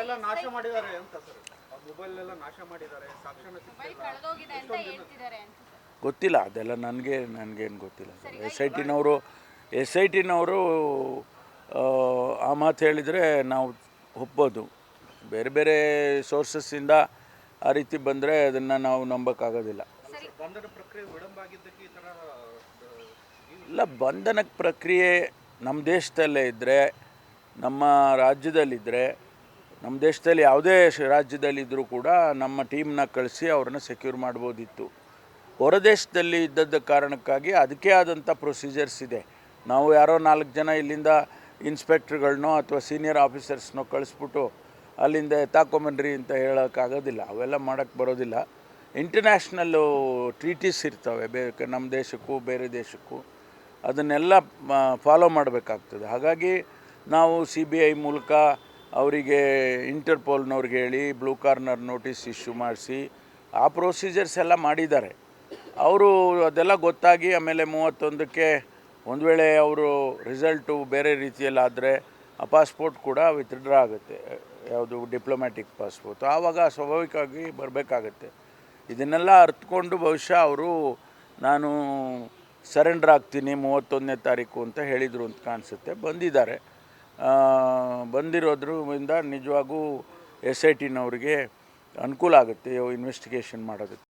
ಎಲ್ಲ ನಾಶ ಮಾಡಿದ್ದಾರೆ ಅಂತ ಸರ್ ಮೊಬೈಲ್ ಎಲ್ಲ ನಾಶ ಮಾಡಿದ್ದಾರೆ. ಸಾಕ್ಷ್ಯನ ಮೊಬೈಲ್ ಕಳೆದೋಗಿದೆ ಅಂತ ಹೇಳ್ತಿದ್ದಾರೆ ಅಂತ ಸರ್ ಗೊತ್ತಿಲ್ಲ ಅದೆಲ್ಲ ನನಗೆ ನನಗೇನು ಗೊತ್ತಿಲ್ಲ ಸರ್ ಎಸ್ ಐ ಟಿನವರು ಎಸ್ ಐ ಟಿನವರು ಆ ಮಾತು ಹೇಳಿದರೆ ನಾವು ಒಪ್ಬೋದು ಬೇರೆ ಬೇರೆ ಸೋರ್ಸಸ್ಸಿಂದ ಆ ರೀತಿ ಬಂದರೆ ಅದನ್ನು ನಾವು ನಂಬೋಕ್ಕಾಗೋದಿಲ್ಲ. ಇಲ್ಲ ಬಂಧನಕ್ಕೆ ಪ್ರಕ್ರಿಯೆ ನಮ್ಮ ದೇಶದಲ್ಲೇ ಇದ್ದರೆ ನಮ್ಮ ರಾಜ್ಯದಲ್ಲಿದ್ದರೆ ನಮ್ಮ ದೇಶದಲ್ಲಿ ಯಾವುದೇ ರಾಜ್ಯದಲ್ಲಿದ್ದರೂ ಕೂಡ ನಮ್ಮ ಟೀಮ್ನ ಕಳಿಸಿ ಅವ್ರನ್ನ ಸೆಕ್ಯೂರ್ ಮಾಡ್ಬೋದಿತ್ತು. ಹೊರ ದೇಶದಲ್ಲಿ ಇದ್ದದ್ದ ಕಾರಣಕ್ಕಾಗಿ ಅದಕ್ಕೆ ಆದಂಥ ಪ್ರೊಸೀಜರ್ಸ್ ಇದೆ. ನಾವು ಯಾರೋ ನಾಲ್ಕು ಜನ ಇಲ್ಲಿಂದ ಇನ್ಸ್ಪೆಕ್ಟ್ರ್ಗಳನ್ನೋ ಅಥವಾ ಸೀನಿಯರ್ ಆಫೀಸರ್ಸ್ನೋ ಕಳಿಸ್ಬಿಟ್ಟು ಅಲ್ಲಿಂದ ಎತ್ತಾಕೊಂಬನ್ರಿ ಅಂತ ಹೇಳೋಕ್ಕಾಗೋದಿಲ್ಲ. ಅವೆಲ್ಲ ಮಾಡೋಕ್ಕೆ ಬರೋದಿಲ್ಲ. ಇಂಟರ್ನ್ಯಾಷ್ನಲ್ಲು ಟ್ರೀಟೀಸ್ ಇರ್ತವೆ. ಬೇರೆ ನಮ್ಮ ದೇಶಕ್ಕೂ ಬೇರೆ ದೇಶಕ್ಕೂ. ಅದನ್ನೆಲ್ಲ ಫಾಲೋ ಮಾಡಬೇಕಾಗ್ತದೆ. ಹಾಗಾಗಿ ನಾವು ಸಿ ಬಿ ಐ ಮೂಲಕ ಅವರಿಗೆ ಇಂಟರ್ಪೋಲ್ನವ್ರಿಗೆ ಹೇಳಿ ಬ್ಲೂ ಕಾರ್ನರ್ ನೋಟಿಸ್ ಇಶ್ಯೂ ಮಾಡಿಸಿ, ಆ ಪ್ರೊಸೀಜರ್ಸ್ ಎಲ್ಲ ಮಾಡಿದ್ದಾರೆ. ಅವರು ಅದೆಲ್ಲ ಗೊತ್ತಾಗಿ ಆಮೇಲೆ ಮೂವತ್ತೊಂದಕ್ಕೆ ಒಂದು ವೇಳೆ ಅವರು ರಿಸಲ್ಟು ಬೇರೆ ರೀತಿಯಲ್ಲಾದರೆ ಆ ಪಾಸ್ಪೋರ್ಟ್ ಕೂಡ ವಿತ್ಡ್ರಾ ಆಗುತ್ತೆ. ಯಾವುದು ಡಿಪ್ಲೊಮ್ಯಾಟಿಕ್ ಪಾಸ್ಪೋರ್ಟ್. ಆವಾಗ ಸ್ವಾಭಾವಿಕವಾಗಿ ಬರಬೇಕಾಗತ್ತೆ. ಇದನ್ನೆಲ್ಲ ಅರ್ಥಕೊಂಡು ಬಹುಶಃ ಅವರು ನಾನು ಸರೆಂಡರ್ ಆಗ್ತೀನಿ ಮೂವತ್ತೊಂದನೇ ತಾರೀಕು ಅಂತ ಹೇಳಿದರು ಅಂತ ಕಾಣಿಸುತ್ತೆ. ಬಂದಿದ್ದಾರೆ. ಬಂದಿರೋದ್ರಿಂದ ನಿಜವಾಗೂ ಎಸ್ ಐ ಟಿನವರಿಗೆ ಅನುಕೂಲ ಆಗುತ್ತೆ ಇನ್ವೆಸ್ಟಿಗೇಷನ್ ಮಾಡೋದಕ್ಕೆ